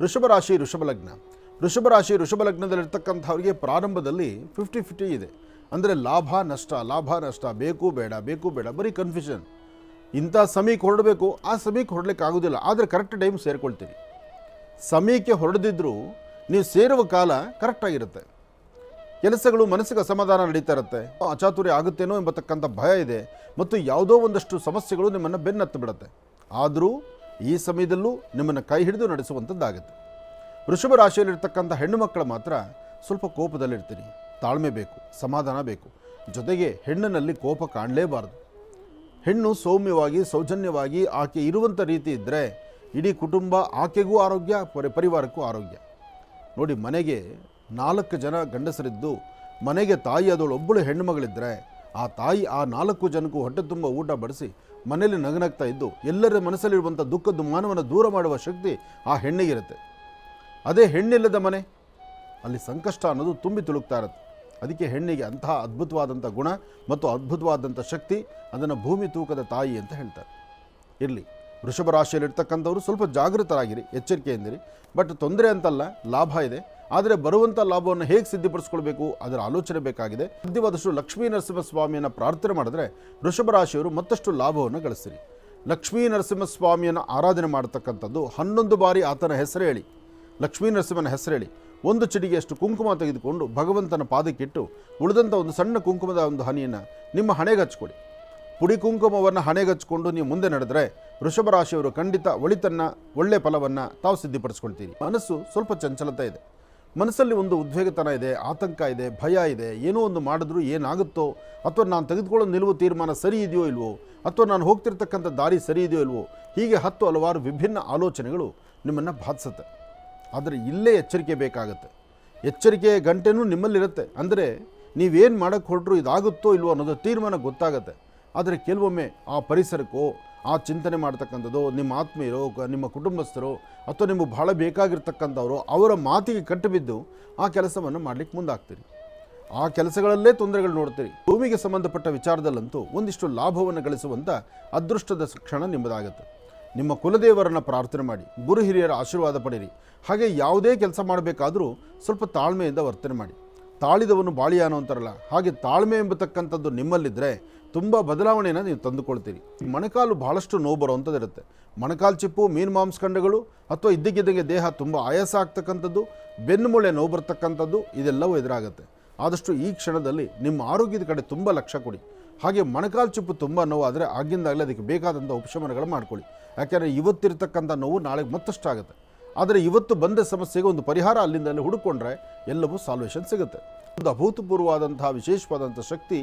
ಋಷಭ ರಾಶಿ ಋಷಭ ಲಗ್ನ. ಋಷಭ ರಾಶಿ ಋಷಭ ಲಗ್ನದಲ್ಲಿರ್ತಕ್ಕಂಥವ್ರಿಗೆ ಪ್ರಾರಂಭದಲ್ಲಿ ಫಿಫ್ಟಿ ಫಿಫ್ಟಿ ಇದೆ. ಅಂದರೆ ಲಾಭ, ನಷ್ಟ ಲಾಭ, ನಷ್ಟ, ಬೇಕು, ಬೇಡ ಬೇಕು, ಬೇಡ, ಬರೀ ಕನ್ಫ್ಯೂಷನ್ ಇಂಥ ಸಮಯಕ್ಕೆ ಹೊರಡಬೇಕು, ಆ ಸಮಯಕ್ಕೆ ಹೊರಡ್ಲಿಕ್ಕೆ ಆಗೋದಿಲ್ಲ. ಆದರೆ ಕರೆಕ್ಟ್ ಟೈಮ್ ಸೇರಿಕೊಳ್ತೀನಿ ಸಮಯಕ್ಕೆ ಹೊರಡದಿದ್ದರೂ ನೀವು ಸೇರುವ ಕಾಲ ಕರೆಕ್ಟಾಗಿರುತ್ತೆ ಕೆಲಸಗಳು ಮನಸ್ಸಿಗೆ ಅಸಮಾಧಾನ ನಡೀತಾ ಇರುತ್ತೆ. ಅಚಾತುರ್ಯ ಆಗುತ್ತೇನೋ ಎಂಬತಕ್ಕಂಥ ಭಯ ಇದೆ. ಮತ್ತು ಯಾವುದೋ ಒಂದಷ್ಟು ಸಮಸ್ಯೆಗಳು ನಿಮ್ಮನ್ನು ಬೆನ್ನತ್ತು ಬಿಡುತ್ತೆ. ಆದರೂ ಈ ಸಮಯದಲ್ಲೂ ನಿಮ್ಮನ್ನು ಕೈ ಹಿಡಿದು ನಡೆಸುವಂಥದ್ದಾಗುತ್ತೆ. ವೃಷಭ ರಾಶಿಯಲ್ಲಿರ್ತಕ್ಕಂಥ ಹೆಣ್ಣು ಮಕ್ಕಳು ಮಾತ್ರ ಸ್ವಲ್ಪ ಕೋಪದಲ್ಲಿರ್ತೀರಿ. ತಾಳ್ಮೆ ಬೇಕು, ಸಮಾಧಾನ ಬೇಕು. ಜೊತೆಗೆ ಹೆಣ್ಣಿನಲ್ಲಿ ಕೋಪ ಕಾಣಲೇಬಾರದು. ಹೆಣ್ಣು ಸೌಮ್ಯವಾಗಿ, ಸೌಜನ್ಯವಾಗಿ ಆಕೆ ಇರುವಂಥ ರೀತಿ ಇದ್ದರೆ ಇಡೀ ಕುಟುಂಬ ಆಕೆಗೂ ಆರೋಗ್ಯ, ಪರಿ, ಪರಿವಾರಕ್ಕೂ ಆರೋಗ್ಯ. ನೋಡಿ ಮನೆಗೆ ನಾಲ್ಕು ಜನ ಗಂಡಸರಿದ್ದು, ಮನೆಗೆ ತಾಯಿ ಒಬ್ಬಳು ಹೆಣ್ಣು ಮಗಳಿದ್ದರೆ ಆ ತಾಯಿ ಆ ನಾಲ್ಕು ಜನಕ್ಕೂ ಹೊಟ್ಟೆ ತುಂಬ ಊಟ ಬಡಿಸಿ ಮನೆಯಲ್ಲಿ ನಗನಗ್ತಾ ಇದ್ದು ಎಲ್ಲರ ಮನಸ್ಸಲ್ಲಿರುವಂಥ ದುಃಖದ ಮಾನವನ ದೂರ ಮಾಡುವ ಶಕ್ತಿ ಆ ಹೆಣ್ಣಿಗಿರುತ್ತೆ. ಅದೇ ಹೆಣ್ಣಿಲ್ಲದ ಮನೆ, ಅಲ್ಲಿ ಸಂಕಷ್ಟ ಅನ್ನೋದು ತುಂಬಿ ತುಳುಕ್ತಾ ಇರುತ್ತೆ. ಅದಕ್ಕೆ ಹೆಣ್ಣಿಗೆ ಅಂತಹ ಅದ್ಭುತವಾದಂಥ ಗುಣ ಮತ್ತು ಅದ್ಭುತವಾದಂಥ ಶಕ್ತಿ ಅದನ್ನು ಭೂಮಿ ತೂಕದ ತಾಯಿ ಅಂತ ಹೇಳ್ತಾರೆ. ಇರಲಿ, ವೃಷಭ ರಾಶಿಯಲ್ಲಿರ್ತಕ್ಕಂಥವ್ರು ಸ್ವಲ್ಪ ಜಾಗೃತರಾಗಿರಿ, ಎಚ್ಚರಿಕೆಯಿಂದಿರಿ, ಬಟ್ ತೊಂದರೆ ಅಂತಲ್ಲ, ಲಾಭ ಇದೆ. ಆದರೆ ಬರುವಂಥ ಲಾಭವನ್ನು ಹೇಗೆ ಸಿದ್ಧಪಡಿಸ್ಕೊಳ್ಬೇಕು ಅದರ ಆಲೋಚನೆ ಬೇಕಾಗಿದೆ. ಸಾಧ್ಯವಾದಷ್ಟು ಲಕ್ಷ್ಮೀ ನರಸಿಂಹಸ್ವಾಮಿಯನ್ನು ಪ್ರಾರ್ಥನೆ ಮಾಡಿದ್ರೆ ವೃಷಭ ರಾಶಿಯವರು ಮತ್ತಷ್ಟು ಲಾಭವನ್ನು ಗಳಿಸ್ತೀರಿ. ಲಕ್ಷ್ಮೀ ನರಸಿಂಹಸ್ವಾಮಿಯನ್ನು ಆರಾಧನೆ ಮಾಡತಕ್ಕಂಥದ್ದು ಹನ್ನೊಂದು ಬಾರಿ ಆತನ ಹೆಸರು ಹೇಳಿ. ಲಕ್ಷ್ಮೀ ನರಸಿಂಹನ ಹೆಸರು ಹೇಳಿ. ಒಂದು ಚಿಟಿಗೆಯಷ್ಟು ಕುಂಕುಮ ತೆಗೆದುಕೊಂಡು ಭಗವಂತನ ಪಾದಕ್ಕಿಟ್ಟು ಉಳಿದಂಥ ಒಂದು ಸಣ್ಣ ಕುಂಕುಮದ ಒಂದು ಹನಿಯನ್ನು ನಿಮ್ಮ ಹಣೆಗೆ ಹಚ್ಕೊಡಿ ಪುಡಿ ಕುಂಕುಮವನ್ನು ಹಣೆಗೆ ಹಚ್ಕೊಂಡು ನೀವು ಮುಂದೆ ನಡೆದರೆ ವೃಷಭ ರಾಶಿಯವರು ಖಂಡಿತ ಒಳಿತನ್ನ ಒಳ್ಳೆ ಫಲವನ್ನು ತಾವು ಸಿದ್ಧಪಡಿಸ್ಕೊಳ್ತೀರಿ. ಮನಸ್ಸು ಸ್ವಲ್ಪ ಚಂಚಲತೆ ಇದೆ. ಮನಸ್ಸಲ್ಲಿ ಒಂದು ಉದ್ವೇಗತನ ಇದೆ, ಆತಂಕ ಇದೆ, ಭಯ ಇದೆ, ಏನೋ ಒಂದು ಮಾಡಿದ್ರೂ ಏನಾಗುತ್ತೋ, ಅಥವಾ ನಾನು ತೆಗೆದುಕೊಳ್ಳೋ ನಿಲುವು ತೀರ್ಮಾನ ಸರಿ ಇದೆಯೋ ಇಲ್ವೋ, ಅಥವಾ ನಾನು ಹೋಗ್ತಿರ್ತಕ್ಕಂಥ ದಾರಿ ಸರಿ ಇದೆಯೋ ಇಲ್ವೋ, ಹೀಗೆ ಹತ್ತು ಹಲವಾರು ವಿಭಿನ್ನ ಆಲೋಚನೆಗಳು ನಿಮ್ಮನ್ನು ಬಾಧಿಸುತ್ತೆ. ಆದರೆ ಇಲ್ಲೇ ಎಚ್ಚರಿಕೆ ಬೇಕಾಗುತ್ತೆ. ಎಚ್ಚರಿಕೆಯ ಗಂಟೆನೂ ನಿಮ್ಮಲ್ಲಿರುತ್ತೆ. ಅಂದರೆ ನೀವೇನು ಮಾಡೋಕ್ಕೆ ಹೊರಟ್ರು ಇದಾಗುತ್ತೋ ಇಲ್ವೋ ಅನ್ನೋದು ತೀರ್ಮಾನ ಗೊತ್ತಾಗುತ್ತೆ. ಆದರೆ ಕೆಲವೊಮ್ಮೆ ಆ ಪರಿಸರಕ್ಕೋ ಆ ಚಿಂತನೆ ಮಾಡ್ತಕ್ಕಂಥದ್ದು ನಿಮ್ಮ ಆತ್ಮೀಯರು ನಿಮ್ಮ ಕುಟುಂಬಸ್ಥರು ಅಥವಾ ನಿಮಗೆ ಬಹಳ ಬೇಕಾಗಿರ್ತಕ್ಕಂಥವರು ಅವರ ಮಾತಿಗೆ ಕಟ್ಟುಬಿದ್ದು ಆ ಕೆಲಸವನ್ನು ಮಾಡಲಿಕ್ಕೆ ಮುಂದಾಗ್ತೀರಿ. ಆ ಕೆಲಸಗಳಲ್ಲೇ ತೊಂದರೆಗಳು ನೋಡ್ತೀರಿ. ಭೂಮಿಗೆ ಸಂಬಂಧಪಟ್ಟ ವಿಚಾರದಲ್ಲಂತೂ ಒಂದಿಷ್ಟು ಲಾಭವನ್ನು ಗಳಿಸುವಂಥ ಅದೃಷ್ಟದ ಕ್ಷಣ ನಿಮ್ಮದಾಗುತ್ತೆ. ನಿಮ್ಮ ಕುಲದೇವರನ್ನು ಪ್ರಾರ್ಥನೆ ಮಾಡಿ, ಗುರು ಹಿರಿಯರ ಆಶೀರ್ವಾದ ಪಡೀರಿ ಹಾಗೆ ಯಾವುದೇ ಕೆಲಸ ಮಾಡಬೇಕಾದರೂ ಸ್ವಲ್ಪ ತಾಳ್ಮೆಯಿಂದ ವರ್ತನೆ ಮಾಡಿ. ತಾಳಿದವನು ಬಾಳಿಯಾನು ಅಂತಾರಲ್ಲ, ಹಾಗೆ ತಾಳ್ಮೆ ಎಂಬತಕ್ಕಂಥದ್ದು ನಿಮ್ಮಲ್ಲಿದ್ದರೆ ತುಂಬ ಬದಲಾವಣೆಯನ್ನು ನೀವು ತಂದುಕೊಳ್ತೀರಿ. ಮೊಣಕಾಲು ಭಾಳಷ್ಟು ನೋವು ಬರುವಂಥದ್ದು ಇರುತ್ತೆ ಮೊಣಕಾಲು ಚಿಪ್ಪು, ಮೀನು ಮಾಂಸಖಂಡಗಳು ಅಥವಾ ಇದ್ದಕ್ಕಿದ್ದಂಗೆ ದೇಹ ತುಂಬ ಆಯಾಸ ಆಗ್ತಕ್ಕಂಥದ್ದು ಬೆನ್ನುಮೂಳೆ ನೋವು ಬರ್ತಕ್ಕಂಥದ್ದು, ಇದೆಲ್ಲವೂ ಎದುರಾಗುತ್ತೆ. ಆದಷ್ಟು ಈ ಕ್ಷಣದಲ್ಲಿ ನಿಮ್ಮ ಆರೋಗ್ಯದ ಕಡೆ ತುಂಬ ಲಕ್ಷ್ಯ ಕೊಡಿ. ಹಾಗೆ ಮೊಣಕಾಲು ಚಿಪ್ಪು ತುಂಬ ನೋವು ಆದರೆ ಆಗಿಂದಾಗಲೇ ಅದಕ್ಕೆ ಬೇಕಾದಂಥ ಉಪಶಮನಗಳು ಮಾಡ್ಕೊಳ್ಳಿ. ಯಾಕೆಂದರೆ ಇವತ್ತಿರ್ತಕ್ಕಂಥ ನೋವು ನಾಳೆಗೆ ಮತ್ತಷ್ಟು ಆಗುತ್ತೆ. ಆದರೆ ಇವತ್ತು ಬಂದ ಸಮಸ್ಯೆಗೆ ಒಂದು ಪರಿಹಾರ ಅಲ್ಲಿಂದ ಅಲ್ಲಿ ಹುಡುಕೊಂಡ್ರೆ ಎಲ್ಲವೂ ಸಾಲ್ವೇಷನ್ ಸಿಗುತ್ತೆ. ಒಂದು ಅಭೂತಪೂರ್ವವಾದಂತಹ ವಿಶೇಷವಾದಂಥ ಶಕ್ತಿ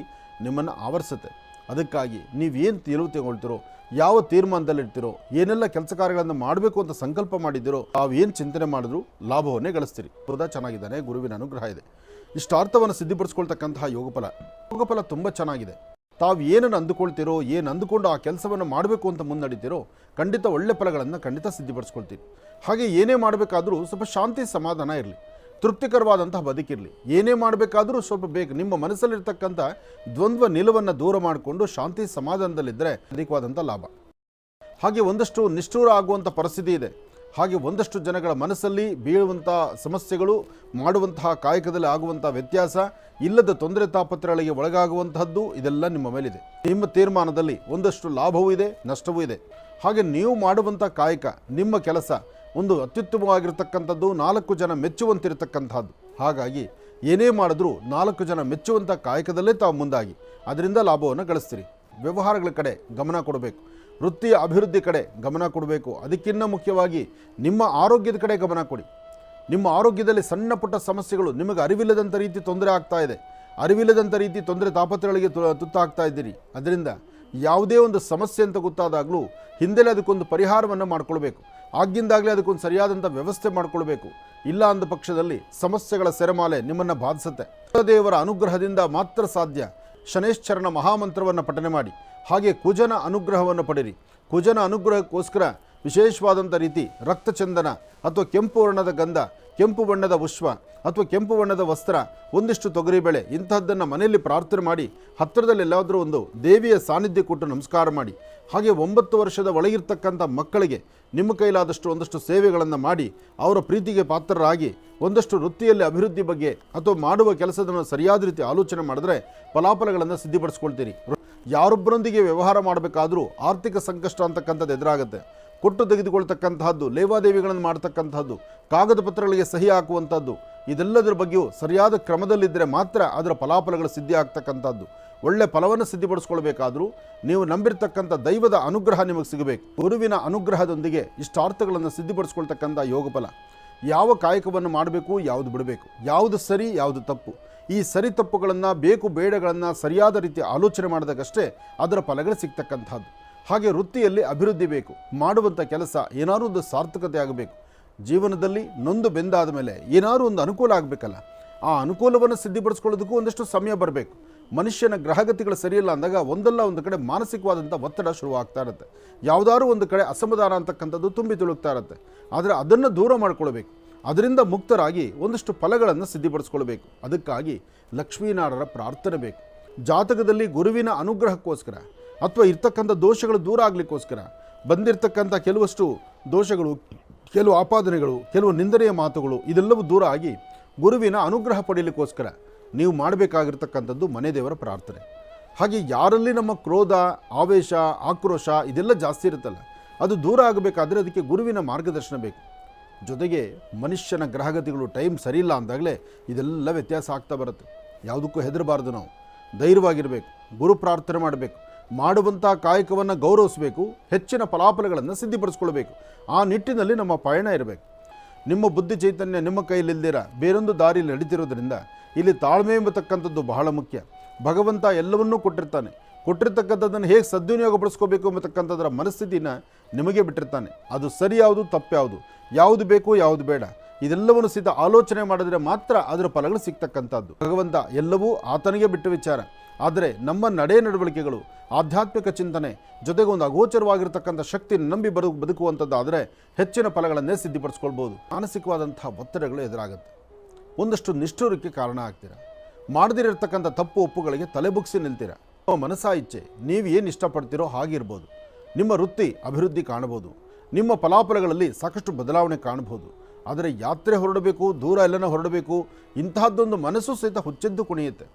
ನಿಮ್ಮನ್ನು ಆವರಿಸುತ್ತೆ. ಅದಕ್ಕಾಗಿ ನೀವೇನು ತೀರ್ವು ತಗೊಳ್ತಿರೋ, ಯಾವ ತೀರ್ಮಾನದಲ್ಲಿರ್ತಿರೋ ಏನೆಲ್ಲ ಕೆಲಸ ಕಾರ್ಯಗಳನ್ನು ಮಾಡಬೇಕು ಅಂತ ಸಂಕಲ್ಪ ಮಾಡಿದ್ದೀರೋ ತಾವೇನು ಚಿಂತನೆ ಮಾಡಿದ್ರು ಲಾಭವನ್ನೇ ಗಳಿಸ್ತೀರಿ. ಕೂಡ ಚೆನ್ನಾಗಿದ್ದಾನೆ, ಗುರುವಿನ ಅನುಗ್ರಹ ಇದೆ. ಇಷ್ಟಾರ್ಥವನ್ನು ಸಿದ್ಧಪಡಿಸ್ಕೊಳ್ತಕ್ಕಂತಹ ಯೋಗಫಲ ಯೋಗಫಲ ತುಂಬ ಚೆನ್ನಾಗಿದೆ. ತಾವು ಏನನ್ನು ಅಂದುಕೊಳ್ತೀರೋ, ಏನು ಅಂದುಕೊಂಡು ಆ ಕೆಲಸವನ್ನು ಮಾಡಬೇಕು ಅಂತ ಮುನ್ನಡೀತೀರೋ ಖಂಡಿತ ಒಳ್ಳೆ ಫಲಗಳನ್ನು ಖಂಡಿತ ಸಿದ್ಧಪಡಿಸ್ಕೊಳ್ತೀರಿ ಹಾಗೆ ಏನೇ ಮಾಡಬೇಕಾದರೂ ಸ್ವಲ್ಪ ಶಾಂತಿ ಸಮಾಧಾನ ಇರಲಿ. ತೃಪ್ತಿಕರವಾದಂತಹ ಬದುಕಿರಲಿ. ಏನೇ ಮಾಡಬೇಕಾದರೂ ಸ್ವಲ್ಪ ಬೇಕು ನಿಮ್ಮ ಮನಸ್ಸಲ್ಲಿರ್ತಕ್ಕಂಥ ದ್ವಂದ್ವ ನಿಲುವನ್ನು ದೂರ ಮಾಡಿಕೊಂಡು ಶಾಂತಿ ಸಮಾಧಾನದಲ್ಲಿದ್ದರೆ ಅಧಿಕವಾದಂಥ ಲಾಭ. ಹಾಗೆ ಒಂದಷ್ಟು ನಿಷ್ಠೂರ ಆಗುವಂಥ ಪರಿಸ್ಥಿತಿ ಇದೆ. ಹಾಗೆ ಒಂದಷ್ಟು ಜನಗಳ ಮನಸ್ಸಲ್ಲಿ ಬೀಳುವಂಥ ಸಮಸ್ಯೆಗಳು, ಮಾಡುವಂತಹ ಕಾಯಕದಲ್ಲಿ ಆಗುವಂಥ ವ್ಯತ್ಯಾಸ, ಇಲ್ಲದ ತೊಂದರೆ ತಾಪತ್ರಗಳಿಗೆ ಒಳಗಾಗುವಂತಹದ್ದು ಇದೆಲ್ಲ ನಿಮ್ಮ ಮೇಲಿದೆ. ನಿಮ್ಮ ತೀರ್ಮಾನದಲ್ಲಿ ಒಂದಷ್ಟು ಲಾಭವೂ ಇದೆ, ನಷ್ಟವೂ ಇದೆ. ಹಾಗೆ ನೀವು ಮಾಡುವಂಥ ಕಾಯಕ, ನಿಮ್ಮ ಕೆಲಸ ಒಂದು ಅತ್ಯುತ್ತಮವಾಗಿರ್ತಕ್ಕಂಥದ್ದು, ನಾಲ್ಕು ಜನ ಮೆಚ್ಚುವಂತಿರತಕ್ಕಂಥದ್ದು. ಹಾಗಾಗಿ ಏನೇ ಮಾಡಿದ್ರೂ ನಾಲ್ಕು ಜನ ಮೆಚ್ಚುವಂಥ ಕಾಯಕದಲ್ಲೇ ತಾವು ಮುಂದಾಗಿ. ಅದರಿಂದ ಲಾಭವನ್ನು ಗಳಿಸ್ತೀರಿ. ವ್ಯವಹಾರಗಳ ಕಡೆ ಗಮನ ಕೊಡಬೇಕು. ವೃತ್ತಿಯ ಅಭಿವೃದ್ಧಿ ಕಡೆ ಗಮನ ಕೊಡಬೇಕು. ಅದಕ್ಕಿಂತ ಮುಖ್ಯವಾಗಿ ನಿಮ್ಮ ಆರೋಗ್ಯದ ಕಡೆ ಗಮನ ಕೊಡಿ. ನಿಮ್ಮ ಆರೋಗ್ಯದಲ್ಲಿ ಸಣ್ಣ ಪುಟ್ಟ ಸಮಸ್ಯೆಗಳು ನಿಮಗೆ ಅರಿವಿಲ್ಲದಂಥ ರೀತಿ ತೊಂದರೆ ಆಗ್ತಾ ಇದೆ. ಅರಿವಿಲ್ಲದಂಥ ರೀತಿ ತೊಂದರೆ ತಾಪತ್ರಗಳಿಗೆ ತುತ್ತಾಗ್ತಾ ಇದ್ದೀರಿ. ಅದರಿಂದ ಯಾವುದೇ ಒಂದು ಸಮಸ್ಯೆ ಅಂತ ಗೊತ್ತಾದಾಗಲೂ ಹಿಂದೆಲೆ ಅದಕ್ಕೊಂದು ಪರಿಹಾರವನ್ನು ಮಾಡಿಕೊಳ್ಬೇಕು. ಆಗಿಂದಾಗಲೇ ಅದಕ್ಕೊಂದು ಸರಿಯಾದಂಥ ವ್ಯವಸ್ಥೆ ಮಾಡ್ಕೊಳ್ಬೇಕು. ಇಲ್ಲ ಅಂದ ಪಕ್ಷದಲ್ಲಿ ಸಮಸ್ಯೆಗಳ ಸೆರೆಮಾಲೆ ನಿಮ್ಮನ್ನು ಬಾಧಿಸುತ್ತೆ. ದೇವರ ಅನುಗ್ರಹದಿಂದ ಮಾತ್ರ ಸಾಧ್ಯ. ಶನೇಶ್ಚರನ ಮಹಾಮಂತ್ರವನ್ನು ಪಠನೆ ಮಾಡಿ. ಹಾಗೆ ಕುಜನ ಅನುಗ್ರಹವನ್ನು ಪಡೆಯಿರಿ. ಕುಜನ ಅನುಗ್ರಹಕ್ಕೋಸ್ಕರ ವಿಶೇಷವಾದಂಥ ರೀತಿ ರಕ್ತಚಂದನ ಅಥವಾ ಕೆಂಪು ವರ್ಣದ ಗಂಧ ಕೆಂಪು ಬಣ್ಣದ ಪುಷ್ಪ ಅಥವಾ ಕೆಂಪು ಬಣ್ಣದ ವಸ್ತ್ರ, ಒಂದಿಷ್ಟು ತೊಗರಿಬೇಳೆ ಇಂಥದ್ದನ್ನು ಮನೆಯಲ್ಲಿ ಪ್ರಾರ್ಥನೆ ಮಾಡಿ ಹತ್ತಿರದಲ್ಲಿ ಎಲ್ಲಾದರೂ ಒಂದು ದೇವಿಯ ಸಾನ್ನಿಧ್ಯ ಕೊಟ್ಟು ನಮಸ್ಕಾರ ಮಾಡಿ. ಹಾಗೆ ಒಂಬತ್ತು ವರ್ಷದ ಒಳಗಿರ್ತಕ್ಕಂಥ ಮಕ್ಕಳಿಗೆ ನಿಮ್ಮ ಕೈಲಾದಷ್ಟು ಒಂದಷ್ಟು ಸೇವೆಗಳನ್ನು ಮಾಡಿ, ಅವರ ಪ್ರೀತಿಗೆ ಪಾತ್ರರಾಗಿ ಒಂದಷ್ಟು ವೃತ್ತಿಯಲ್ಲಿ ಅಭಿವೃದ್ಧಿ ಬಗ್ಗೆ ಅಥವಾ ಮಾಡುವ ಕೆಲಸದನ್ನು ಸರಿಯಾದ ರೀತಿ ಆಲೋಚನೆ ಮಾಡಿದ್ರೆ ಫಲಾಫಲಗಳನ್ನು ಸಿದ್ಧಿಪಡಿಸ್ಕೊಳ್ತೀರಿ. ಯಾರೊಬ್ಬರೊಂದಿಗೆ ವ್ಯವಹಾರ ಮಾಡಬೇಕಾದ್ರೂ ಆರ್ಥಿಕ ಸಂಕಷ್ಟ ಅಂತಕ್ಕಂಥದ್ದು ಎದುರಾಗುತ್ತೆ. ಕೊಟ್ಟು ತೆಗೆದುಕೊಳ್ತಕ್ಕಂತಹದ್ದು, ಲೇವಾದೇವಿಗಳನ್ನು ಮಾಡ್ತಕ್ಕಂಥದ್ದು ಕಾಗದ ಪತ್ರಗಳಿಗೆ ಸಹಿ ಹಾಕುವಂಥದ್ದು ಇದೆಲ್ಲದರ ಬಗ್ಗೆಯೂ ಸರಿಯಾದ ಕ್ರಮದಲ್ಲಿದ್ದರೆ ಮಾತ್ರ ಅದರ ಫಲಾಫಲಗಳು ಸಿದ್ಧಿ ಆಗ್ತಕ್ಕಂಥದ್ದು ಒಳ್ಳೆ ಫಲವನ್ನು ಸಿದ್ಧಿಪಡಿಸ್ಕೊಳ್ಬೇಕಾದ್ರೂ ನೀವು ನಂಬಿರ್ತಕ್ಕಂಥ ದೈವದ ಅನುಗ್ರಹ ನಿಮಗೆ ಸಿಗಬೇಕು. ಗುರುವಿನ ಅನುಗ್ರಹದೊಂದಿಗೆ ಇಷ್ಟಾರ್ಥಗಳನ್ನು ಸಿದ್ಧಿಪಡಿಸ್ಕೊಳ್ತಕ್ಕಂಥ ಯೋಗ ಫಲ ಯಾವ ಕಾಯಕವನ್ನು ಮಾಡಬೇಕು, ಯಾವುದು ಬಿಡಬೇಕು, ಯಾವುದು ಸರಿ, ಯಾವುದು ತಪ್ಪು. ಈ ಸರಿ ತಪ್ಪುಗಳನ್ನು, ಬೇಕು ಬೇಡಗಳನ್ನು ಸರಿಯಾದ ರೀತಿ ಆಲೋಚನೆ ಮಾಡಿದಾಗಷ್ಟೇ ಅದರ ಫಲಗಳು ಸಿಗ್ತಕ್ಕಂಥದ್ದು ಹಾಗೆ ವೃತ್ತಿಯಲ್ಲಿ ಅಭಿವೃದ್ಧಿ ಬೇಕು ಮಾಡುವಂಥ ಕೆಲಸ ಏನಾದರೂ ಒಂದು ಸಾರ್ಥಕತೆ ಆಗಬೇಕು. ಜೀವನದಲ್ಲಿ ನೊಂದು ಬೆಂದಾದ ಮೇಲೆ ಏನಾದರೂ ಒಂದು ಅನುಕೂಲ ಆಗಬೇಕಲ್ಲ, ಆ ಅನುಕೂಲವನ್ನು ಸಿದ್ಧಿಪಡಿಸ್ಕೊಳ್ಳೋದಕ್ಕೂ ಒಂದಷ್ಟು ಸಮಯ ಬರಬೇಕು. ಮನುಷ್ಯನ ಗ್ರಹಗತಿಗಳು ಸರಿಯಿಲ್ಲ ಅಂದಾಗ ಒಂದಲ್ಲ ಒಂದು ಕಡೆ ಮಾನಸಿಕವಾದಂಥ ಒತ್ತಡ ಶುರುವಾಗ್ತಾ ಇರುತ್ತೆ. ಯಾವುದಾದ್ರೂ ಒಂದು ಕಡೆ ಅಸಮಾಧಾನ ಅಂತಕ್ಕಂಥದ್ದು ತುಂಬಿ ತುಳುಕ್ತಾ ಇರುತ್ತೆ. ಆದರೆ ಅದನ್ನು ದೂರ ಮಾಡ್ಕೊಳ್ಬೇಕು. ಅದರಿಂದ ಮುಕ್ತರಾಗಿ ಒಂದಷ್ಟು ಫಲಗಳನ್ನು ಸಿದ್ಧಿಪಡಿಸ್ಕೊಳ್ಬೇಕು. ಅದಕ್ಕಾಗಿ ಲಕ್ಷ್ಮೀನಾರರ ಪ್ರಾರ್ಥನೆ ಬೇಕು. ಜಾತಕದಲ್ಲಿ ಗುರುವಿನ ಅನುಗ್ರಹಕ್ಕೋಸ್ಕರ ಅಥವಾ ಇರ್ತಕ್ಕಂಥ ದೋಷಗಳು ದೂರ ಆಗಲಿಕ್ಕೋಸ್ಕರ, ಬಂದಿರತಕ್ಕಂಥ ಕೆಲವಷ್ಟು ದೋಷಗಳು, ಕೆಲವು ಆಪಾದನೆಗಳು, ಕೆಲವು ನಿಂದನೆಯ ಮಾತುಗಳು, ಇದೆಲ್ಲವೂ ದೂರ ಆಗಿ ಗುರುವಿನ ಅನುಗ್ರಹ ಪಡೀಲಿಕ್ಕೋಸ್ಕರ ನೀವು ಮಾಡಬೇಕಾಗಿರ್ತಕ್ಕಂಥದ್ದು ಮನೆ ದೇವರ ಪ್ರಾರ್ಥನೆ. ಹಾಗೆ ಯಾರಲ್ಲಿ ನಮ್ಮ ಕ್ರೋಧ, ಆವೇಶ, ಆಕ್ರೋಶ ಇದೆಲ್ಲ ಜಾಸ್ತಿ ಇರುತ್ತಲ್ಲ, ಅದು ದೂರ ಆಗಬೇಕಾದ್ರೆ ಅದಕ್ಕೆ ಗುರುವಿನ ಮಾರ್ಗದರ್ಶನ ಬೇಕು. ಜೊತೆಗೆ ಮನುಷ್ಯನ ಗ್ರಹಗತಿಗಳು ಟೈಮ್ ಸರಿಯಿಲ್ಲ ಅಂದಾಗಲೇ ಇದೆಲ್ಲ ವ್ಯತ್ಯಾಸ ಆಗ್ತಾ ಬರುತ್ತೆ. ಯಾವುದಕ್ಕೂ ಹೆದರಬಾರ್ದು ನಾವು. ಧೈರ್ಯವಾಗಿರಬೇಕು. ಗುರು ಪ್ರಾರ್ಥನೆ ಮಾಡಬೇಕು. ಮಾಡುವಂಥ ಕಾಯಕವನ್ನು ಗೌರವಿಸಬೇಕು, ಹೆಚ್ಚಿನ ಫಲಾಫಲಗಳನ್ನು ಸಿದ್ಧಿಪಡಿಸ್ಕೊಳ್ಬೇಕು. ಆ ನಿಟ್ಟಿನಲ್ಲಿ ನಮ್ಮ ಪಯಣ ಇರಬೇಕು. ನಿಮ್ಮ ಬುದ್ಧಿ ಚೈತನ್ಯ ನಿಮ್ಮ ಕೈಯಲ್ಲಿಲ್ದಿರ ಬೇರೊಂದು ದಾರಿಯಲ್ಲಿ ನಡೀತಿರೋದ್ರಿಂದ ಇಲ್ಲಿ ತಾಳ್ಮೆ ಎಂಬತಕ್ಕಂಥದ್ದು ಬಹಳ ಮುಖ್ಯ. ಭಗವಂತ ಎಲ್ಲವನ್ನೂ ಕೊಟ್ಟಿರ್ತಾನೆ. ಕೊಟ್ಟಿರ್ತಕ್ಕಂಥದ್ದನ್ನು ಹೇಗೆ ಸದ್ವಿನಿಯೋಗಪಡಿಸ್ಕೋಬೇಕು ಎಂಬತಕ್ಕಂಥದ್ರ ಮನಸ್ಥಿತಿನ ನಿಮಗೆ ಬಿಟ್ಟಿರ್ತಾನೆ. ಅದು ಸರಿಯಾವುದು ತಪ್ಪು ಯಾವುದು? ಯಾವುದು ಬೇಕು, ಯಾವುದು ಬೇಡ. ಇದೆಲ್ಲವನ್ನು ಸಹಿತ ಆಲೋಚನೆ ಮಾಡಿದ್ರೆ ಮಾತ್ರ ಅದರ ಫಲಗಳು ಸಿಗ್ತಕ್ಕಂಥದ್ದು. ಭಗವಂತ ಎಲ್ಲವೂ ಆತನಿಗೆ ಬಿಟ್ಟ ವಿಚಾರ. ಆದರೆ ನಮ್ಮ ನಡೆ ನಡವಳಿಕೆಗಳು, ಆಧ್ಯಾತ್ಮಿಕ ಚಿಂತನೆ ಜೊತೆಗೆ ಒಂದು ಅಗೋಚರವಾಗಿರ್ತಕ್ಕಂಥ ಶಕ್ತಿ ನಂಬಿ ಬದು, ಬದುಕುವಂಥದ್ದಾದರೆ ಹೆಚ್ಚಿನ ಫಲಗಳನ್ನೇ ಸಿದ್ಧಿಪಡಿಸ್ಕೊಳ್ಬೋದು. ಮಾನಸಿಕವಾದಂತಹ ಒತ್ತಡಗಳು ಎದುರಾಗುತ್ತೆ. ಒಂದಷ್ಟು ನಿಷ್ಠೂರಕ್ಕೆ ಕಾರಣ ಆಗ್ತೀರ? ಮಾಡದಿರತಕ್ಕಂಥ ತಪ್ಪು ಒಪ್ಪುಗಳಿಗೆ ತಲೆಬುಗ್ಸಿ ನಿಲ್ತೀರ? ಮನಸ್ಸ ಇಚ್ಛೆ ನೀವು ಏನು ಇಷ್ಟಪಡ್ತೀರೋ ಹಾಗಿರ್ಬೋದು. ನಿಮ್ಮ ವೃತ್ತಿ ಅಭಿವೃದ್ಧಿ ಕಾಣಬಹುದು. ನಿಮ್ಮ ಫಲಾಫಲಗಳಲ್ಲಿ ಸಾಕಷ್ಟು ಬದಲಾವಣೆ ಕಾಣಬಹುದು. ಆದರೆ ಯಾತ್ರೆ ಹೊರಡಬೇಕು, ದೂರ ಎಲ್ಲನ ಹೊರಡಬೇಕು, ಇಂತಹದ್ದೊಂದು ಮನಸ್ಸು ಸಹಿತ ಹುಚ್ಚೆದ್ದು ಕುಣಿಯುತ್ತೆ.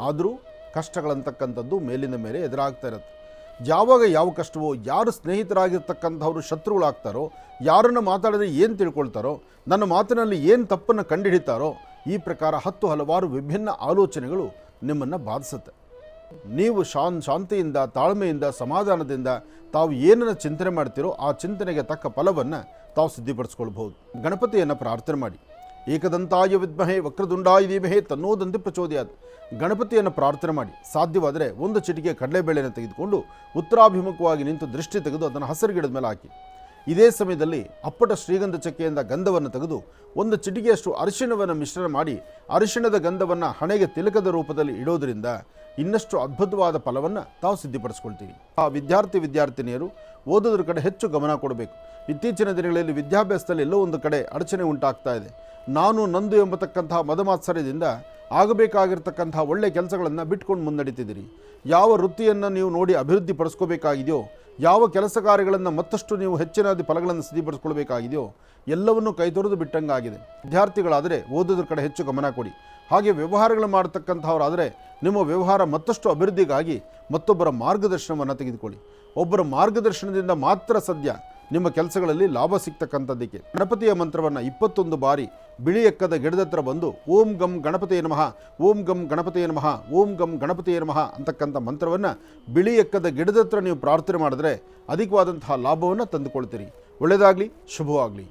ಆದರೂ ಕಷ್ಟಗಳಂತಕ್ಕಂಥದ್ದು ಮೇಲಿನ ಮೇಲೆ ಎದುರಾಗ್ತಾ ಇರುತ್ತೆ. ಯಾವಾಗ ಯಾವ ಕಷ್ಟವೋ, ಯಾರು ಸ್ನೇಹಿತರಾಗಿರ್ತಕ್ಕಂಥವ್ರು ಶತ್ರುಗಳಾಗ್ತಾರೋ, ಯಾರನ್ನು ಮಾತಾಡಿದ್ರೆ ಏನು ತಿಳ್ಕೊಳ್ತಾರೋ, ನನ್ನ ಮಾತಿನಲ್ಲಿ ಏನು ತಪ್ಪನ್ನು ಕಂಡುಹಿಡಿತಾರೋ, ಈ ಪ್ರಕಾರ ಹತ್ತು ಹಲವಾರು ವಿಭಿನ್ನ ಆಲೋಚನೆಗಳು ನಿಮ್ಮನ್ನು ಬಾಧಿಸುತ್ತೆ. ನೀವು ಶಾನ್, ಶಾಂತಿಯಿಂದ, ತಾಳ್ಮೆಯಿಂದ, ಸಮಾಧಾನದಿಂದ ತಾವು ಏನನ್ನು ಚಿಂತನೆ ಮಾಡ್ತೀರೋ ಆ ಚಿಂತನೆಗೆ ತಕ್ಕ ಫಲವನ್ನು ತಾವು ಸಿದ್ಧಿಪಡಿಸ್ಕೊಳ್ಬಹುದು. ಗಣಪತಿಯನ್ನು ಪ್ರಾರ್ಥನೆ ಮಾಡಿ. ಏಕದಂತಾಯ ವಿದ್ಮಹೇ ವಕ್ರದುಂಡಾಯ ಧೀಮಹೇ ತನ್ನೋದಂತೆ ಪ್ರಚೋದಯಾತ್. ಗಣಪತಿಯನ್ನು ಪ್ರಾರ್ಥನೆ ಮಾಡಿ. ಸಾಧ್ಯವಾದರೆ ಒಂದು ಚಿಟಿಕೆ ಕಡಲೆಬೇಳೆಯನ್ನು ತೆಗೆದುಕೊಂಡು ಉತ್ತರಾಭಿಮುಖವಾಗಿ ನಿಂತು ದೃಷ್ಟಿ ತೆಗೆದು ಅದನ್ನು ಹಸಿರು ಗಿಡದ ಮೇಲೆ ಹಾಕಿ. ಇದೇ ಸಮಯದಲ್ಲಿ ಅಪ್ಪಟ ಶ್ರೀಗಂಧ ಚಕ್ಕೆಯಿಂದ ಗಂಧವನ್ನು ತೆಗೆದು ಒಂದು ಚಿಟಿಕೆಯಷ್ಟು ಅರಿಶಿಣವನ್ನು ಮಿಶ್ರಣ ಮಾಡಿ ಅರಿಶಿಣದ ಗಂಧವನ್ನು ಹಣೆಗೆ ತಿಲಕದ ರೂಪದಲ್ಲಿ ಇಡೋದರಿಂದ ಇನ್ನಷ್ಟು ಅದ್ಭುತವಾದ ಫಲವನ್ನು ತಾವು ಸಿದ್ಧಪಡಿಸ್ಕೊಳ್ತೀವಿ. ಆ ವಿದ್ಯಾರ್ಥಿ ವಿದ್ಯಾರ್ಥಿನಿಯರು ಓದೋದ್ರ ಕಡೆ ಹೆಚ್ಚು ಗಮನ ಕೊಡಬೇಕು. ಇತ್ತೀಚಿನ ದಿನಗಳಲ್ಲಿ ವಿದ್ಯಾಭ್ಯಾಸದಲ್ಲಿ ಎಲ್ಲೋ ಒಂದು ಕಡೆ ಅಡಚಣೆ ಉಂಟಾಗ್ತಾ ಇದೆ. ನಾನು ನಂದು ಎಂಬತಕ್ಕಂತಹ ಮದಮಾತ್ಸರ್ಯದಿಂದ ಆಗಬೇಕಾಗಿರ್ತಕ್ಕಂತಹ ಒಳ್ಳೆ ಕೆಲಸಗಳನ್ನು ಬಿಟ್ಕೊಂಡು ಮುನ್ನಡೀತಿದ್ದೀರಿ. ಯಾವ ವೃತ್ತಿಯನ್ನು ನೀವು ನೋಡಿ ಅಭಿವೃದ್ಧಿ ಪಡಿಸ್ಕೋಬೇಕಾಗಿದೆಯೋ ಯಾವ ಕೆಲಸ ಕಾರ್ಯಗಳನ್ನು ಮತ್ತಷ್ಟು ನೀವು ಹೆಚ್ಚಿನ ಫಲಗಳನ್ನು ಸಿದ್ಧಿಪಡಿಸ್ಕೊಳ್ಬೇಕಾಗಿದೆಯೋ, ಎಲ್ಲವನ್ನೂ ಕೈತೊರೆದು ಬಿಟ್ಟಂಗಾಗಿದೆ. ವಿದ್ಯಾರ್ಥಿಗಳಾದರೆ ಓದೋದ್ರ ಕಡೆ ಹೆಚ್ಚು ಗಮನ ಕೊಡಿ. ಹಾಗೆ ವ್ಯವಹಾರಗಳು ಮಾಡತಕ್ಕಂಥವರಾದರೆ ನಿಮ್ಮ ವ್ಯವಹಾರ ಮತ್ತಷ್ಟು ಅಭಿವೃದ್ಧಿಗಾಗಿ ಮತ್ತೊಬ್ಬರ ಮಾರ್ಗದರ್ಶನವನ್ನು ತೆಗೆದುಕೊಳ್ಳಿ. ಒಬ್ಬರ ಮಾರ್ಗದರ್ಶನದಿಂದ ಮಾತ್ರ ಸದ್ಯ ನಿಮ್ಮ ಕೆಲಸಗಳಲ್ಲಿ ಲಾಭ ಸಿಗ್ತಕ್ಕಂಥದ್ದಕ್ಕೆ. ಗಣಪತಿಯ ಮಂತ್ರವನ್ನು ಇಪ್ಪತ್ತೊಂದು ಬಾರಿ ಬಿಳಿ ಎಕ್ಕದ ಗಿಡದ ಹತ್ರ ಬಂದು, ಓಂ ಗಂ ಗಣಪತಿಯ ನಮಃ, ಓಂ ಗಂ ಗಣಪತಿಯ ನಮಃ, ಓಂ ಗಂ ಗಣಪತಿಯ ನಮಃ ಅಂತಕ್ಕಂಥ ಮಂತ್ರವನ್ನು ಬಿಳಿ ಎಕ್ಕದ ಗಿಡದ ಹತ್ರ ನೀವು ಪ್ರಾರ್ಥನೆ ಮಾಡಿದ್ರೆ ಅಧಿಕವಾದಂತಹ ಲಾಭವನ್ನು ತಂದುಕೊಳ್ತೀರಿ. ಒಳ್ಳೆಯದಾಗಲಿ, ಶುಭವಾಗಲಿ.